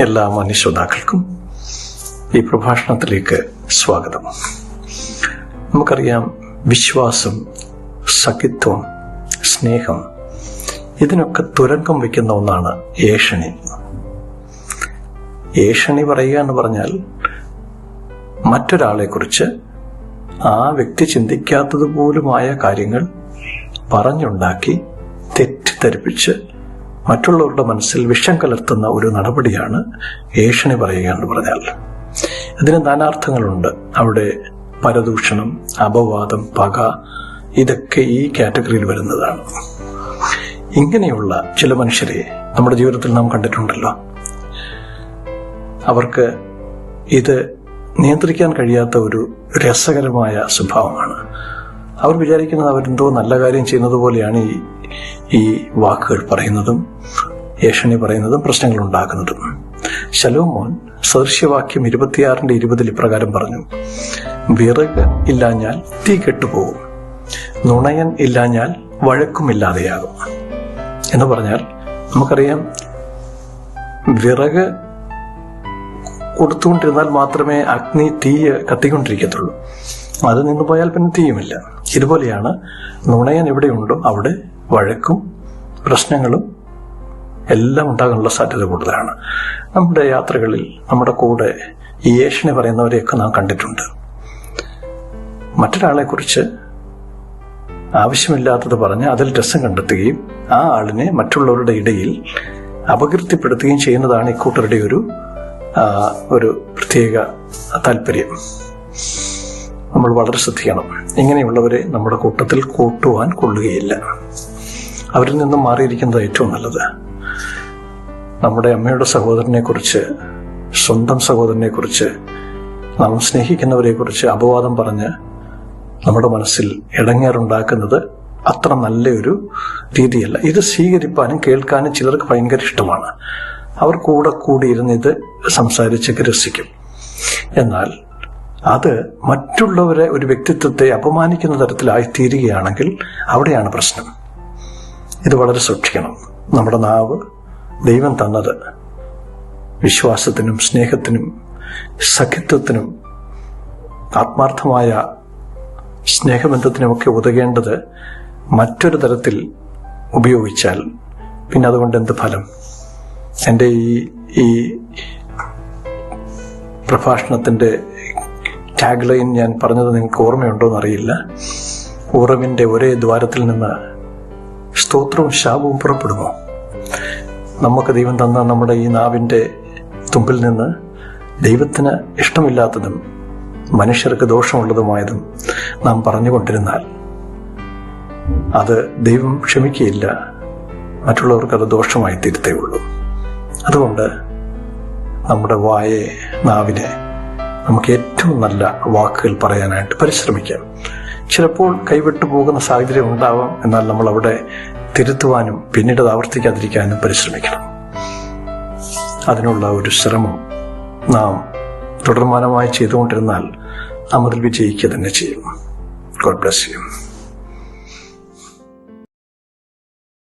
എല്ലാ മനുഷ്യതാക്കൾക്കും ഈ പ്രഭാഷണത്തിലേക്ക് സ്വാഗതം. നമുക്കറിയാം വിശ്വാസം സഖിത്വം സ്നേഹം ഇതിനൊക്കെ തുരങ്കം വയ്ക്കുന്ന ഒന്നാണ് ഏഷണി. ഏഷണി പറയുക എന്ന് പറഞ്ഞാൽ മറ്റൊരാളെ കുറിച്ച് ആ വ്യക്തി ചിന്തിക്കാത്തതുപോലുമായ കാര്യങ്ങൾ പറഞ്ഞുണ്ടാക്കി തെറ്റിദ്ധരിപ്പിച്ച് മറ്റുള്ളവരുടെ മനസ്സിൽ വിഷം കലർത്തുന്ന ഒരു നടപടിയാണ് ഏഷണി പറയുക എന്ന് പറഞ്ഞാൽ. ഇതിന് നാനാർത്ഥങ്ങളുണ്ട്. അവിടെ പരദൂഷണം അപവാദം പക ഇതൊക്കെ ഈ കാറ്റഗറിയിൽ വരുന്നതാണ്. ഇങ്ങനെയുള്ള ചില മനുഷ്യരെ നമ്മുടെ ജീവിതത്തിൽ നാം കണ്ടിട്ടുണ്ടല്ലോ. അവർക്ക് ഇത് നിയന്ത്രിക്കാൻ കഴിയാത്ത ഒരു രസകരമായ സ്വഭാവമാണ്. അവർ വിചാരിക്കുന്നത് അവരെന്തോ നല്ല കാര്യം ചെയ്യുന്നത് പോലെയാണ് ഈ ഈ വാക്കുകൾ പറയുന്നതും ഏഷണി പറയുന്നതും പ്രശ്നങ്ങൾ ഉണ്ടാക്കുന്നതും. ശലോമോൻ സദൃശ്യവാക്യം ഇരുപത്തിയാറിന്റെ ഇരുപതിൽ ഇപ്രകാരം പറഞ്ഞു വിറക് ഇല്ലാഞ്ഞാൽ തീ കെട്ടുപോകും നുണയൻ ഇല്ലാഞ്ഞാൽ വഴക്കുമില്ലാതെയാകും എന്ന് പറഞ്ഞാൽ നമുക്കറിയാം വിറക് കൊടുത്തുകൊണ്ടിരുന്നാൽ മാത്രമേ അഗ്നി തീ കത്തിക്കൊണ്ടിരിക്കത്തുള്ളൂ. അത് നിന്ന് പോയാൽ പിന്നെ തീയുമില്ല. ഇതുപോലെയാണ് നുണയൻ എവിടെയുണ്ടോ അവിടെ വഴക്കും പ്രശ്നങ്ങളും എല്ലാം ഉണ്ടാകാനുള്ള സാധ്യത കൂടുതലാണ്. നമ്മുടെ യാത്രകളിൽ നമ്മുടെ കൂടെ ഏഷണി പറയുന്നവരെയൊക്കെ നാം കണ്ടിട്ടുണ്ട്. മറ്റൊരാളെക്കുറിച്ച് ആവശ്യമില്ലാത്തത് പറഞ്ഞ് അതിൽ രസം കണ്ടെത്തുകയും ആ ആളിനെ മറ്റുള്ളവരുടെ ഇടയിൽ അപകീർത്തിപ്പെടുത്തുകയും ചെയ്യുന്നതാണ് ഇക്കൂട്ടരുടെ ഒരു ഒരു പ്രത്യേക താല്പര്യം നമ്മൾ വളരെ ശ്രദ്ധിക്കണം. ഇങ്ങനെയുള്ളവരെ നമ്മുടെ കൂട്ടത്തിൽ കൂട്ടുവാൻ കൊള്ളുകയില്ല. അവരിൽ നിന്നും മാറിയിരിക്കുന്നത് ഏറ്റവും നല്ലത്. നമ്മുടെ അമ്മയുടെ സഹോദരനെ കുറിച്ച് സ്വന്തം സഹോദരനെ കുറിച്ച് നാം സ്നേഹിക്കുന്നവരെ കുറിച്ച് അപവാദം പറഞ്ഞ് നമ്മുടെ മനസ്സിൽ ഇടങ്ങേറുണ്ടാക്കുന്നത് അത്ര നല്ലൊരു രീതിയല്ല. ഇത് സ്വീകരിപ്പാനും കേൾക്കാനും ചിലർക്ക് ഭയങ്കര ഇഷ്ടമാണ്. അവർ കൂടെ കൂടിയിരുന്ന് ഇത് സംസാരിച്ച് രസിക്കും എന്നാൽ അത് മറ്റുള്ളവരെ ഒരു വ്യക്തിത്വത്തെ അപമാനിക്കുന്ന തരത്തിലായി തീരുകയാണെങ്കിൽ അവിടെയാണ് പ്രശ്നം. ഇത് വളരെ സൂക്ഷിക്കണം. നമ്മുടെ നാവ് ദൈവം തന്നത് വിശ്വാസത്തിനും സ്നേഹത്തിനും സഖിത്വത്തിനും ആത്മാർത്ഥമായ സ്നേഹബന്ധത്തിനുമൊക്കെ ഉതകേണ്ടത് മറ്റൊരു തരത്തിൽ ഉപയോഗിച്ചാൽ പിന്നെ അതുകൊണ്ട് എന്ത് ഫലം? എന്റെ ഈ ഈ പ്രഭാഷണത്തിന്റെ ടാഗ് ലൈൻ ഞാൻ പറഞ്ഞത് നിങ്ങൾക്ക് ഓർമ്മയുണ്ടോ അറിയില്ല ഉറവിന്റെ ഒരേ ദ്വാരത്തിൽ നിന്ന് സ്തോത്രവും ശാപവും പുറപ്പെടുമോ? നമുക്ക് ദൈവം തന്ന നമ്മുടെ ഈ നാവിന്റെ തുമ്പിൽ നിന്ന് ദൈവത്തിന് ഇഷ്ടമില്ലാത്തതും മനുഷ്യർക്ക് ദോഷമുള്ളതുമായതും നാം പറഞ്ഞുകൊണ്ടിരുന്നാൽ അത് ദൈവം ക്ഷമിക്കുകയില്ല. മറ്റുള്ളവർക്ക് അത് ദോഷമായി തീരത്തേ ഉള്ളൂ. അതുകൊണ്ട് നമ്മുടെ വായെ നാവിനെ നമുക്ക് ഏറ്റവും നല്ല വാക്കുകൾ പറയാനായിട്ട് പരിശ്രമിക്കാം. ചിലപ്പോൾ കൈവിട്ടു പോകുന്ന സാഹചര്യം ഉണ്ടാവാം. എന്നാൽ നമ്മൾ അവിടെ തിരുത്തുവാനും പിന്നീട് അത് ആവർത്തിക്കാതിരിക്കാനും പരിശ്രമിക്കണം. അതിനുള്ള ഒരു ശ്രമം നാം തുടർമാനമായി ചെയ്തുകൊണ്ടിരുന്നാൽ നാം അതിൽ വിജയിക്കുക തന്നെ ചെയ്യും. God bless you